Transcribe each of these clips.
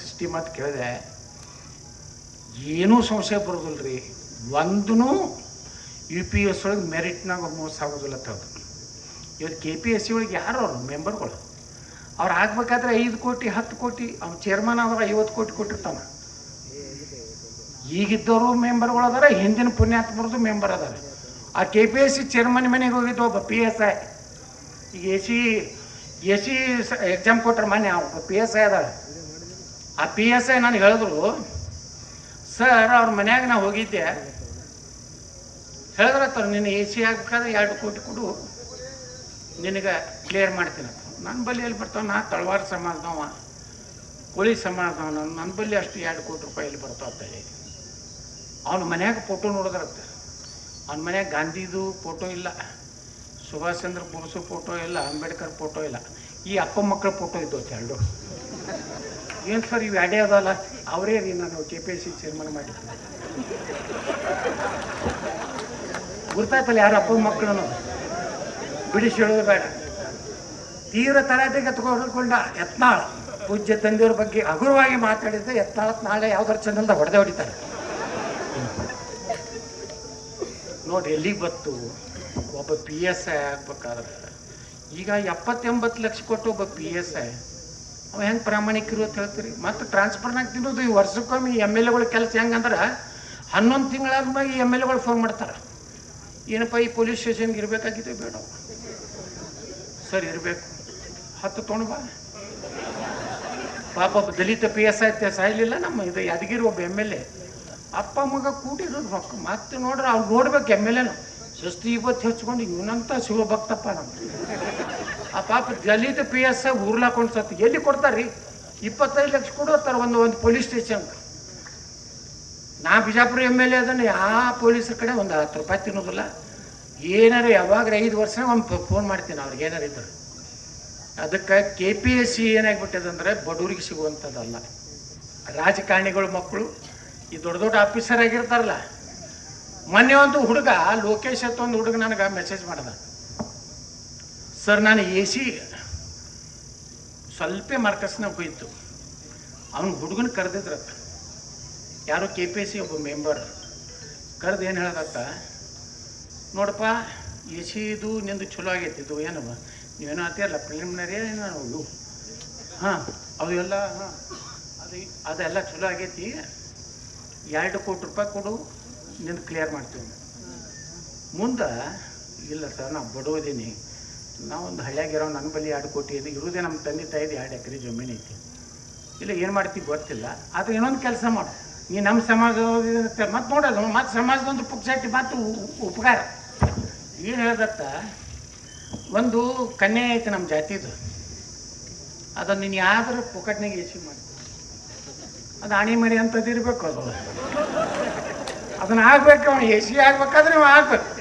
System ಅಂತ ಕೇಳಿದೆ, ಏನೂ ಸಮಸ್ಯೆ ಬರೋದಿಲ್ಲ ರೀ ಒಂದೂ ಯು ಪಿ ಎಸ್ ಒಳಗೆ ಮೆರಿಟ್ನಾಗ ಮೋಸ ಆಗೋದಿಲ್ಲ ಹೇಳ್ದು ಇವತ್ತು ಕೆ ಪಿ ಎಸ್ ಸಿ ಒಳಗೆ ಯಾರು ಅವರು? ಮೆಂಬರ್ಗಳು ಅವ್ರು ಆಗ್ಬೇಕಾದ್ರೆ ಐದು ಕೋಟಿ, ಹತ್ತು ಕೋಟಿ ಅವ್ನು ಚೇರ್ಮನ್ ಆದ್ರೆ ಐವತ್ತು ಕೋಟಿ ಕೊಟ್ಟಿರ್ತಾನೆ. ಈಗಿದ್ದವರು ಮೆಂಬರ್ಗಳು ಅದಾರ, ಹಿಂದಿನ ಪುಣ್ಯಾತ್ಮರದು ಮೆಂಬರ್ ಅದಾರ. ಆ K P S C chairman ಮನೆಗೆ ಹೋಗಿದ್ದು ಒಬ್ಬ ಪಿ ಎಸ್ ಐ ಈಗ A C A C exam ಕೊಟ್ರೆ ಮೊನ್ನೆ ಪಿ ಎಸ್ ಐ ಅದಾಳ. ಆ ಪಿ ಎಸ್ ಐ ನಾನು ಹೇಳಿದ್ರು ಸರ್ ಅವ್ರ ಮನ್ಯಾಗ ನಾ ಹೋಗಿದ್ದೆ. ತರ, ನಿನ್ನ ಎ ಸಿ ಆಗ್ಬೇಕಾದ್ರೆ ಎರಡು ಕೋಟಿ ಕೊಡು. ನಿನಗೆ ಕ್ಲಿಯರ್ ಮಾಡ್ತೀನಿ. ನನ್ನ ಬಳಿ ಎಲ್ಲಿ ಬರ್ತಾವ? ನಾ ತಳವಾರ ಸಮಾಜದವ, ಕೋಳಿ ಸಮಾಜದವ. ನನ್ನ ನನ್ನ ಬಳಿ ಅಷ್ಟು ಎರಡು ಕೋಟಿ ರೂಪಾಯಿ ಎಲ್ಲಿ ಬರ್ತಾವ ಅಂತ ಹೇಳಿ. ಅವ್ನ ಮನ್ಯಾಗ ಫೋಟೋ ನೋಡಿದ್ರಂತ. ಅವನ ಮನ್ಯಾಗ ಗಾಂಧಿದು ಫೋಟೋ ಇಲ್ಲ, ಸುಭಾಷ್ ಚಂದ್ರ ಬೋಸು ಫೋಟೋ ಇಲ್ಲ, ಅಂಬೇಡ್ಕರ್ ಫೋಟೋ ಇಲ್ಲ. ಈ ಅಪ್ಪ ಮಕ್ಕಳ ಫೋಟೋ ಇದ್ದು ಎರಡು. ಏನು ಸರ್ ಇವು ಅಡೇ ಅದಲ್ಲ. ಅವರೇ ರೀ ನಾನು K P S C chairman ಮಾಡಿದ್ದೆ ಗುರ್ತಾಯ್ತಲ್ಲ ಯಾರ ಅಪ್ಪ ಮಕ್ಕಳನ್ನು? ಬಿಡಿಸಿ ಹೇಳೋದು ಬೇಡ. ತೀವ್ರ ತರಾಟೆಗೆ ಎತ್ಕೊಂಡ ಯತ್ನಾಳ. ಪೂಜ್ಯ ತಂದೆಯವ್ರ ಬಗ್ಗೆ ಹಗುರವಾಗಿ ಮಾತಾಡಿದ್ರೆ ಯತ್ನಾಳ ನಾಳೆ ಯಾವ್ದಾರು ಚಂದ ಹೊಡೆದೇ ಹೊಡಿತಾರೆ ನೋಡಿ, ಎಲ್ಲಿಗೆ ಬತ್ತು ಒಬ್ಬ ಪಿ ಎಸ್ ಐ ಆಗ್ಬೇಕಾದ್ರೆ. ಈಗ ಎಪ್ಪತ್ತೆಂಬತ್ತು ಲಕ್ಷ ಕೊಟ್ಟು ಒಬ್ಬ ಪಿ ಎಸ್ ಐ ಅವ ಹೆಂಗೆ ಪ್ರಾಮಾಣಿಕರು ಅಂತ ಹೇಳ್ತೀರಿ? ಮತ್ತು ಟ್ರಾನ್ಸ್ಫರ್ನಾಗ ತಿನ್ನೋದು ಈ ವರ್ಷಕ್ಕೊಮ್ಮೆ ಎಂ ಎಲ್ ಎಗಳ ಕೆಲಸ ಹೆಂಗಂದ್ರೆ ಹನ್ನೊಂದು ತಿಂಗಳಾದ್ಮೇಲೆ ಈ ಎಂ ಎಲ್ ಎಗಳು ಫೋನ್ ಮಾಡ್ತಾರೆ. ಏನಪ್ಪ ಈ ಪೊಲೀಸ್ ಸ್ಟೇಷನ್ಗೆ ಇರಬೇಕಾಗಿದೆ ಬೇಡ ಸರಿ, ಇರಬೇಕು. ಹತ್ತು ತೊಗೊಂಡು ಬಾ. ಪಾಪ ದಲಿತ ಪಿ ಎಸ್ ಐ ಸಾಯ್ಲಿಲ್ಲ ನಮ್ಮ ಇದು ಯಾದಗಿರಿ ಒಬ್ಬ ಎಂ ಎಲ್ ಎ ಅಪ್ಪ ಮಗ ಕೂಡಿರೋದು ರೊಕ್ಕ. ಮತ್ತೆ ನೋಡ್ರಿ ಅವ್ರು ನೋಡ್ಬೇಕು ಎಂ ಎಲ್ ಎನು ಸುಸ್ತಿ ಇವತ್ತು ಹಚ್ಕೊಂಡು ಇವನಂತ ಶಿವಭಕ್ತಪ್ಪ ನಮ್ಮ ಆ ಪಾಪ ದಲಿತ ಪಿ ಎಸ್ ಐ ಉರ್ಲಾಕೊಂಡು ಸತ್ತು. ಎಲ್ಲಿ ಕೊಡ್ತಾರ್ರಿ? ಇಪ್ಪತ್ತೈದು ಲಕ್ಷ ಕೊಡೋತ್ತಾರ ಒಂದು ಒಂದು ಪೊಲೀಸ್ ಸ್ಟೇಷನ್ ನಾ ಬಿಜಾಪುರ ಎಂ ಎಲ್ ಎ ಅದನ್ನು ಯಾವ ಪೊಲೀಸರ ಕಡೆ ಒಂದು ಹತ್ತು ರೂಪಾಯಿ ತಿನ್ನೋದಿಲ್ಲ. ಏನಾರು ಯಾವಾಗ ಐದು ವರ್ಷ ಒಂದು ಫೋನ್ ಮಾಡ್ತೀನಿ ಅವ್ರಿಗೆ. ಏನಾರು ಇದ್ರೆ. ಅದಕ್ಕೆ ಕೆ ಪಿ ಎಸ್ ಸಿ ಏನಾಗ್ಬಿಟ್ಟದಂದ್ರೆ ಬಡವರಿಗೆ ಸಿಗುವಂಥದ್ದಲ್ಲ. ರಾಜಕಾರಣಿಗಳು ಮಕ್ಕಳು, ಈ ದೊಡ್ಡ ದೊಡ್ಡ ಆಫೀಸರ್ ಆಗಿರ್ತಾರಲ್ಲ. ಮೊನ್ನೆ ಒಂದು ಹುಡುಗ, ಲೋಕೇಶ್ ಅಂತ ಒಂದು ಹುಡುಗ ನನಗೆ ಮೆಸೇಜ್ ಮಾಡ್ದ. ಸರ್, ನಾನು ಎ ಸಿ ಸ್ವಲ್ಪ ಮಾರ್ಕಸ್ನ ಹೋಯಿತು ಅವ್ನ ಹುಡುಗನ ಕರೆದಿದ್ರತ್ತ ಯಾರೋ ಕೆ ಪಿ ಎಸ್ ಸಿ ಒಬ್ಬ ಮೆಂಬರ್. ಕರೆದು ಏನು ಹೇಳದತ್ತ ನೋಡಪ್ಪ, ಎ ಸಿ ಇದು ನಿಂದು ಚಲೋ ಆಗೈತಿ, ಇದು ಏನವ ನೀವೇನೋ ಆತಿಯಲ್ಲ ಪ್ರಿಲಿಮಿನರಿ ಏನೋ ಇವು ಹಾಂ ಅವು ಎಲ್ಲ, ಹಾಂ, ಅದು ಅದೆಲ್ಲ ಚಲೋ ಆಗೈತಿ. ಎರಡು ಕೋಟಿ ರೂಪಾಯಿ ಕೊಡು, ನಿಂದು ಕ್ಲಿಯರ್ ಮಾಡ್ತೀವಿ. ಮುಂದೆ, ಇಲ್ಲ ಸರ್ ನಾನು ಬಡೋದೀನಿ ನಾವೊಂದು ಹಳ್ಳಿಯಾಗಿರೋ ನನ್ನ ಬಳಿ ಎರಡು ಕೋಟಿ ಇದೆ. ಇರೋದೇ ನಮ್ಮ ತಂದೆ ತಾಯಿದು ಎರಡು ಎಕರೆ ಜಮೀನು ಐತಿ. ಇಲ್ಲ, ಏನು ಮಾಡ್ತೀವಿ ಗೊತ್ತಿಲ್ಲ. ಆದರೆ ಇನ್ನೊಂದು ಕೆಲಸ ಮಾಡು. ನೀ ನಮ್ಮ ಸಮಾಜ ಮತ್ತೆ ನೋಡೋದು ಮತ್ತು ಸಮಾಜದೊಂದು ಪುಕ್ಸಟ್ಟಿ ಮತ್ತು ಉಪಕಾರ. ಏನು ಹೇಳ್ದತ್ತ? ಒಂದು ಕನ್ಯೆ ಐತೆ ನಮ್ಮ ಜಾತಿದು. ಅದನ್ನು ನೀನು ಯಾವ್ದಾರು ಪುಕಟ್ನಾಗ ಎಸಿ ಮಾಡಿ. ಅದು ಆಣಿ ಮರಿ ಅಂತದಿರ್ಬೇಕು ಅದು. ಅದನ್ನ ಆಗ್ಬೇಕು, ಅವ್ನು ಎಸಿ ಆಗ್ಬೇಕಾದ್ರೆ ನೀವು ಆಗ್ಬೇಕು.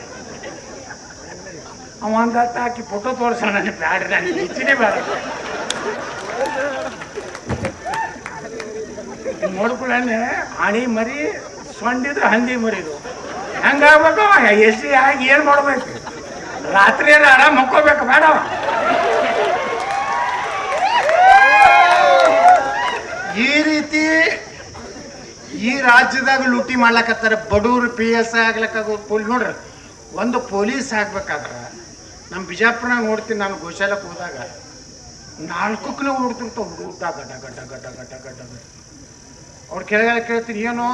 ಅವ ಅಂದ ಹಾಕಿ ಫೋಟೋ ತೋರಿಸೋಣ ನನಗೆ ಬ್ಯಾಡ ನನಗೆ ಹೆಚ್ಚಿನೇ ಬೇಡ. ನೋಡ್ಕೊಳ್ಳೆ ಹಣಿ ಮರಿ, ಸೊಂಡಿದ್ರೆ ಹಂದಿ ಮರಿದು. ಹೆಂಗಾಗ್ಬೇಕು ಅವ? ಎ ಸಿ ಆಗಿ ಏನು ಮಾಡ್ಬೇಕು? ರಾತ್ರಿ ಎಲ್ಲ ಆರಾಮ್ ಮಕ್ಕೋಬೇಕು, ಬೇಡ ಈ ರೀತಿ ಈ ರಾಜ್ಯದಾಗ ಲೂಟಿ ಮಾಡ್ಲಕತ್ತಾರ ಬಡವ್ರು ಪಿ ಎಸ್ ಆಗ್ಲಕ್ಕಾಗ ಪೊಲೀಸ್ ನೋಡ್ರಿ, ಒಂದು ಪೊಲೀಸ್ ಆಗ್ಬೇಕಾದ್ರೆ ನಮ್ಮ ಬಿಜಾಪುರನಾಗ ನೋಡ್ತೀನಿ ನಾನು ಗೋಶಾಲಕ್ಕೆ ಹೋದಾಗ. ನಾಲ್ಕಕ್ಕೂ ನೋಡ್ತಿರ್ತಾವ ಹುಡುಗ ಗಡ್ಡ ಗಡ್ಡ ಗಡ್ಡ ಗಡ್ಡ ಗಡ್ಡ ಗಡ್ಡ ಅವ್ರು ಕೆಳಗಡೆ ಕೇಳ್ತೀನಿ, ಏನು,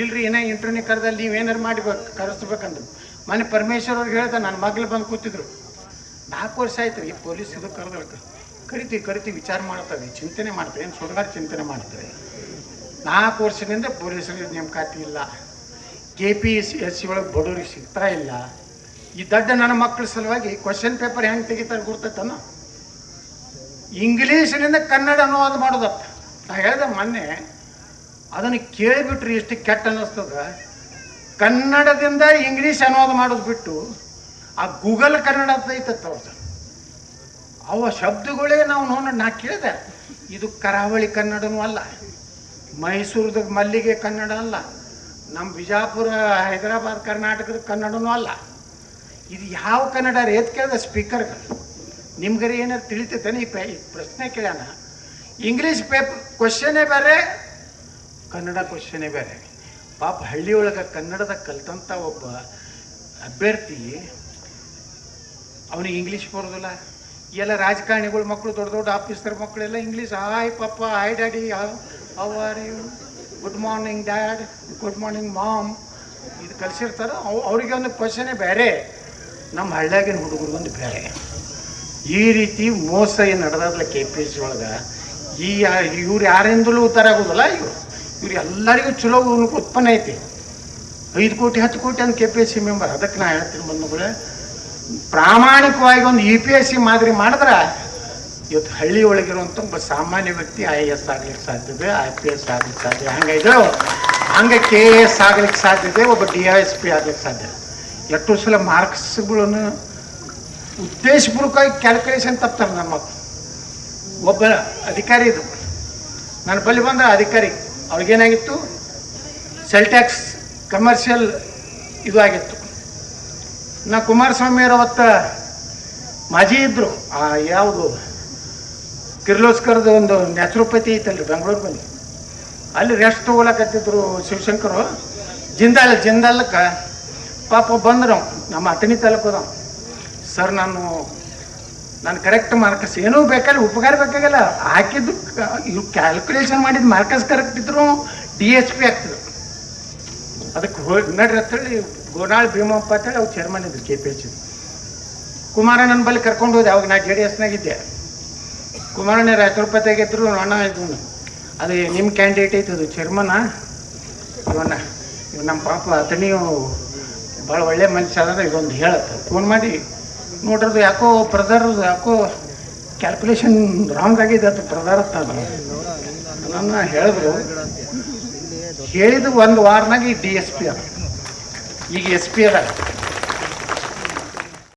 ಇಲ್ರಿ ಏನೇ ಇಂಟರ್ವ್ಯೂ ಕರೆದಲ್ಲಿ ನೀವೇನಾರು ಮಾಡಿ ಕರೆಸ್ಬೇಕಂದ್ರು. ಮನೆ ಪರಮೇಶ್ವರ್ ಅವ್ರಿಗೆ ಹೇಳ್ದೆ ನನ್ನ ಮಗ್ಳು ಬಂದು ಕೂತಿದ್ರು. ನಾಲ್ಕು ವರ್ಷ ಆಯ್ತು ಈ ಪೊಲೀಸ್ ಇದು ಕರೆದಕ್ಕೆ ಕರಿತೀವಿ ಕರಿತೀವಿ ವಿಚಾರ ಮಾಡ್ತಾವೆ, ಚಿಂತನೆ ಮಾಡ್ತಾರೆ ಏನು ಸುಡಗಾರ ಚಿಂತನೆ ಮಾಡ್ತಾರೆ ನಾಲ್ಕು ವರ್ಷದಿಂದ ಪೊಲೀಸರಿಗೆ ನೇಮಕಾತಿ ಇಲ್ಲ. ಕೆ ಪಿ ಎಸ್ ಸಿ ಒಳಗೆ ಬಡವ್ರಿಗೆ ಸಿಗ್ತಾ ಇಲ್ಲ. ಈ ದಡ್ಡ ನನ್ನ ಮಕ್ಕಳ ಸಲುವಾಗಿ ಕ್ವಶನ್ ಪೇಪರ್ ಹೆಂಗೆ ತೆಗಿತಾರೆ ಗುರ್ತೈತನ ಇಂಗ್ಲೀಷಿನಿಂದ ಕನ್ನಡ ಅನುವಾದ ಮಾಡೋದಪ್ಪ. ನಾ ಹೇಳ್ದೆ ಮೊನ್ನೆ, ಅದನ್ನು ಕೇಳಿಬಿಟ್ರಿ ಎಷ್ಟು ಕೆಟ್ಟ ಅನ್ನಿಸ್ತದ ಕನ್ನಡದಿಂದ ಇಂಗ್ಲೀಷ್ ಅನುವಾದ ಮಾಡೋದು ಬಿಟ್ಟು, ಆ ಗೂಗಲ್ ಕನ್ನಡ ಅಂತ ಐತತ್ತ ಅವ್ರದ್ದು ಅವ ಶಬ್ದಗಳೇ ನಾವು ನೋಡೋಣ ನಾ ಕೇಳಿದೆ, ಇದು ಕರಾವಳಿ ಕನ್ನಡನೂ ಅಲ್ಲ, ಮೈಸೂರದ ಮಲ್ಲಿಗೆ ಕನ್ನಡ ಅಲ್ಲ ನಮ್ಮ ಬಿಜಾಪುರ, ಹೈದರಾಬಾದ್, ಕರ್ನಾಟಕದ ಕನ್ನಡನೂ ಅಲ್ಲ. ಇದು ಯಾವ ಕನ್ನಡ ರೇತ್ ಎತ್ ಕೇಳಿದೆ ಸ್ಪೀಕರ್ಗೆ ನಿಮ್ಗರಿ ಏನಾರು ತಿಳಿತೈತೇನೆ? ಈ ಈ ಪ್ರಶ್ನೆ ಕೇಳ್ಯಾನ. ಇಂಗ್ಲೀಷ್ ಪೇಪರ್ ಕ್ವಶನೇ ಬೇರೆ ಕನ್ನಡ ಕ್ವಶನೇ ಬೇರೆ ಪಾಪ ಹಳ್ಳಿಯೊಳಗೆ ಕನ್ನಡದ ಕಲ್ತಂಥ ಒಬ್ಬ ಅಭ್ಯರ್ಥಿ, ಅವನಿಗೆ ಇಂಗ್ಲೀಷ್ ಬರೋದಿಲ್ಲ. ಎಲ್ಲ ರಾಜಕಾರಣಿಗಳ ಮಕ್ಕಳು ದೊಡ್ಡ ದೊಡ್ಡ ಆಫೀಸರ್ ಮಕ್ಕಳೆಲ್ಲ English hi papa, hi daddy, how are you? Good morning dad, good morning mom. ಇದು ಕಲಿಸಿರ್ತಾರೆ. ಅವ್, ಅವ್ರಿಗೆ ಒಂದು ಕ್ವಶನೇ ಬೇರೆ ನಮ್ಮ ಹಳ್ಳಿಯಾಗಿನ ಒಂದು ಬೇರೆ. ಈ ರೀತಿ ಮೋಸ ಏನು ನಡೆದಲ್ಲ ಕೆ ಪಿ ಎಸ್ ಸಿ ಒಳಗೆ, ಈ ಇವ್ರು ಯಾರಿಂದಲೂ ಉತ್ತರ ಆಗೋದಲ್ಲ, ಇವರು. ಇವ್ರು ಎಲ್ಲರಿಗೂ ಚಲೋ ಉತ್ಪನ್ನ ಐತಿ. ಐದು ಕೋಟಿ, ಹತ್ತು ಕೋಟಿ ಅಂತ K P S C member ಅದಕ್ಕೆ ನಾ ಹೇಳ್ತೀನಿ ಬಂಧುಗಳೇ, ಪ್ರಾಮಾಣಿಕವಾಗಿ ಒಂದು ಇ ಪಿ ಎಸ್ ಸಿ ಮಾದರಿ ಮಾಡಿದ್ರೆ, ಇವತ್ತು ಹಳ್ಳಿ ಒಳಗಿರುವಂಥ ಒಬ್ಬ ಸಾಮಾನ್ಯ ವ್ಯಕ್ತಿ ಐ ಎ ಎಸ್ ಆಗ್ಲಿಕ್ಕೆ ಸಾಧ್ಯತೆ ಐ ಪಿ ಎಸ್ ಆಗ್ಲಿಕ್ಕೆ ಸಾಧ್ಯ ಹಂಗಾಯ್ತು ಹಂಗೆ ಕೆ ಎ ಎಸ್ ಆಗ್ಲಿಕ್ಕೆ ಸಾಧ್ಯತೆ, ಒಬ್ಬ ಡಿ ಎಸ್ ಪಿ ಆಗ್ಲಿಕ್ಕೆ ಸಾಧ್ಯ ಎಷ್ಟು ಸಲ ಮಾರ್ಕ್ಸ್ಗಳನ್ನು ಉದ್ದೇಶಪೂರ್ವಕವಾಗಿ ಕ್ಯಾಲ್ಕುಲೇಷನ್ ತಪ್ತಾರೆ ನನ್ನ ಮಕ್ಕಳು ಒಬ್ಬ ಅಧಿಕಾರಿ ಇದು ನನ್ನ ಬಳಿ ಬಂದ ಅಧಿಕಾರಿ, ಅವ್ರಿಗೇನಾಗಿತ್ತು? ಸೆಲ್ ಟ್ಯಾಕ್ಸ್ ಕಮರ್ಷಿಯಲ್ ಇದು ಆಗಿತ್ತು. ನಾ ಕುಮಾರಸ್ವಾಮಿಯವರು ಅವತ್ತ ಮಾಜಿ ಇದ್ದರು ಆ ಯಾವುದು? ಕಿರ್ಲೋಸ್ಕರದ ಒಂದು ನ್ಯಾಚುರೋಪತಿ ಐತಲ್ರಿ ಬೆಂಗಳೂರು ಬಂದು. ಅಲ್ಲಿ ರೆಸ್ಟ್ ತೊಗೊಳಕತ್ತಿದ್ರು ಶಿವಶಂಕರು. ಜಿಂದಾಲ್ ಜಿಂದಾಲಕ್ಕೆ ಪಾಪ ಬಂದ್ರು. ನಮ್ಮ ಅಟನಿ ತಾಲೂಕು ಸರ್, ನಾನು ನಾನು ಕರೆಕ್ಟ್ ಮಾರ್ಕಸ್ ಏನೂ ಬೇಕಲ್ಲ ಉಪಕಾರ ಬೇಕಾಗಲ್ಲ. ಹಾಕಿದ್ದು ಇದು ಕ್ಯಾಲ್ಕುಲೇಷನ್ ಮಾಡಿದ ಮಾರ್ಕಸ್ ಕರೆಕ್ಟ್ ಇದ್ರು ಡಿ ಎಸ್ ಪಿ ಆಗ್ತದೆ. ಅದಕ್ಕೆ ಹೋಗಿ, ನಡ್ರಿ ಅಂತೇಳಿ ಗೋನಾಳ್ ಭೀಮಪ್ಪ ಅಂತೇಳಿ ಅವ್ರು ಚೇರ್ಮನ್ ಇದ್ರು ಕೆ ಪಿ ಎಚ್ ನನ್ನ ಬಳಿ ಕರ್ಕೊಂಡು ಹೋದೆ, ಅವಾಗ ನಾ ಜೆ ಡಿ ಎಸ್ನಾಗಿದ್ದೆ ಕುಮಾರಣ್ಣ ರಾಷ್ಟ್ರಪತಿಯಾಗಿದ್ರು ಅಣ್ಣ ಇದು ಅದು ನಿಮ್ಮ ಕ್ಯಾಂಡಿಡೇಟ್ ಐತೆ ಅದು ಚೇರ್ಮನ ಇವನ್ನ ಇವ್ ನಮ್ಮ ಪಾಪ ಅತಣಿಯು ಭಾಳ ಒಳ್ಳೆ ಮನುಷ್ಯ ಆದ್ರೆ ಇದೊಂದು ಹೇಳತ್ತೆ. ಫೋನ್ ಮಾಡಿ ನೋಡ್ರದು ಯಾಕೋ ಬ್ರದರ್ ಯಾಕೋ ಕ್ಯಾಲ್ಕುಲೇಷನ್ ರಾಂಗ್ ಆಗಿದೆ ಅದು ಬ್ರದರ್ ಅಂತ ನನ್ನ ಹೇಳಿದ್ರು. ಹೇಳಿದ ಒಂದು ವಾರನಾಗ ಡಿ ಎಸ್ ಪಿ ಅದ. ಈಗ ಎಸ್ ಪಿ ಅದ.